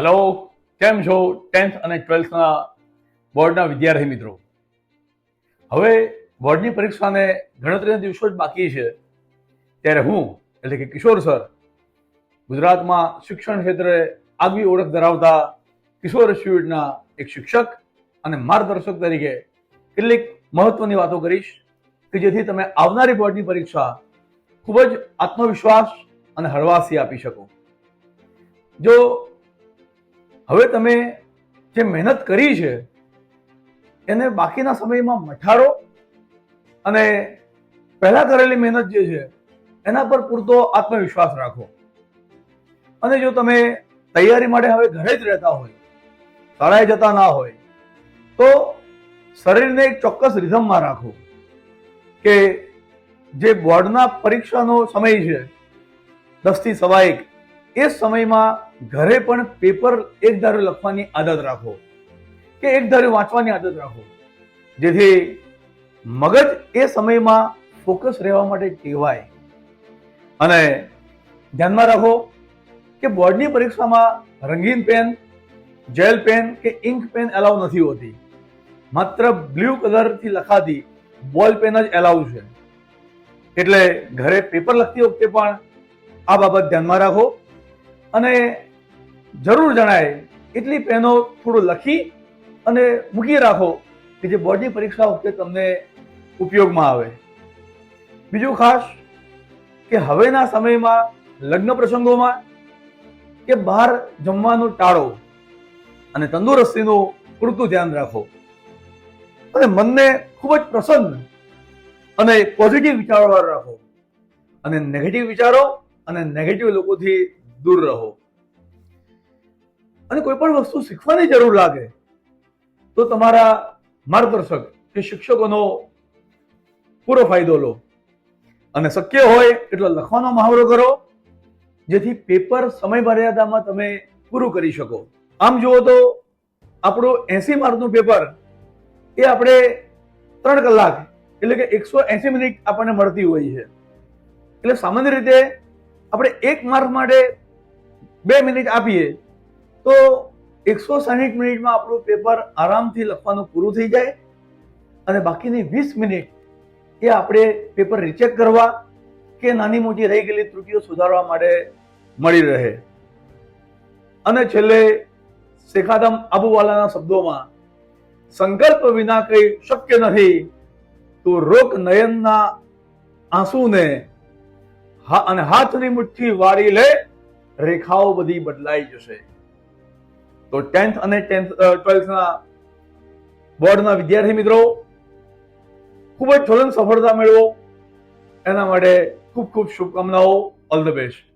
Hello કેમ છો? Tenth અને ટ્વેલ્થના બોર્ડના વિદ્યાર્થી મિત્રો. હવે બોર્ડની પરીક્ષાને ગણતરીના દિવસો જ બાકી છે. ત્યારે હું, એટલે કે કિશોર સર, ગુજરાતમાં શિક્ષણ ક્ષેત્રે આગવી ઓળખ ધરાવતા કિશોર ઇન્સ્ટિટ્યૂટના એક શિક્ષક અને માર્ગદર્શક તરીકે કેટલીક મહત્વની વાતો કરીશ કે જેથી તમે આવનારી બોર્ડની પરીક્ષા ખૂબ જ આત્મવિશ્વાસ અને હળવાશથી આપી શકો. જો હવે તમે જે મહેનત કરી છે, એને બાકીના સમયમાં મઠારો અને પહેલા કરેલી મહેનત જે છે, એના પર પૂરતો આત્મવિશ્વાસ રાખો. અને જો તમે તૈયારી માટે હવે ઘરે જ રહેતા હોય, શાળાએ જતા ના હોય, તો શરીરને એક ચોક્કસ રિધમમાં રાખો કે જે બોર્ડના પરીક્ષાનો સમય છે, દસથી સવા એક, એ સમયમાં ઘરે પણ પેપર એક ધારે લખવાની આદત રાખો કે એક ધારે વાંચવાની આદત રાખો. જેથી મગજ એ સમયમાં ફોકસ રહેવા માટે ટેવાય અને ધ્યાનમાં રાખો કે બોર્ડની પરીક્ષામાં રંગીન પેન, જેલ પેન કે ઇન્ક પેન એલાઉ નથી હોતી. માત્ર બ્લુ કલરથી લખાતી બોલ પેન જ એલાઉ છે. એટલે ઘરે પેપર લખતી વખતે પણ આ બાબત ધ્યાનમાં રાખો. અને જરૂર જણાય, એટલી પેનો થોડું લખી અને મૂકી રાખો કે જે બોર્ડની પરીક્ષા વખતે તમને ઉપયોગમાં આવે. બીજું ખાસ કે હવેના સમયમાં લગ્ન પ્રસંગોમાં કે બહાર જમવાનું ટાળો અને તંદુરસ્તીનું પૂરતું ધ્યાન રાખો. અને મનને ખૂબ જ પ્રસન્ન અને પોઝિટિવ વિચારો રાખો. અને નેગેટિવ વિચારો અને નેગેટિવ લોકોથી દૂર રહો. અને કોઈ પણ વસ્તુ શીખવાની જરૂર લાગે, તો તમારા માર્ગદર્શક કે શિક્ષકોનો પૂરો ફાયદો લો. અને શક્ય હોય એટલો લખવાનો મહાવરો કરો, જેથી પેપર સમય મર્યાદામાં તમે પૂરું કરી શકો. આમ જુઓ તો આપણું એસી માર્કનું પેપર એ આપણે ત્રણ કલાક એટલે કે એકસો એસી મિનિટ આપણને મળતી હોય છે. એટલે સામાન્ય રીતે આપણે એક માર્ક માટે બે મિનિટ આપીએ તો એકસો સાહીઠ મિનિટમાં આપણું પેપર આરામથી લખવાનું પૂરું થઈ જાય અને બાકીની વીસ મિનિટ એ આપણે પેપર રિચેક કરવા કે નાની મોટી રહી ગયેલી ત્રુટીઓ સુધારવા માટે મળી રહે. અને છેલ્લે શેખાદમ આબુવાલાના શબ્દોમાં, સંકલ્પ વિના કંઈ શક્ય નથી, તો રોક નયનના આંસુને અને હાથની મુઠ્ઠી વાળી લે, રેખાઓ બધી બદલાઈ જશે. તો ટેન્થ અને ટેન્થ ટ્વેલ્થના બોર્ડના વિદ્યાર્થી મિત્રો, ખૂબ જ જ્વલંત સફળતા મેળવો. એના માટે ખૂબ ખૂબ શુભકામનાઓ. All the best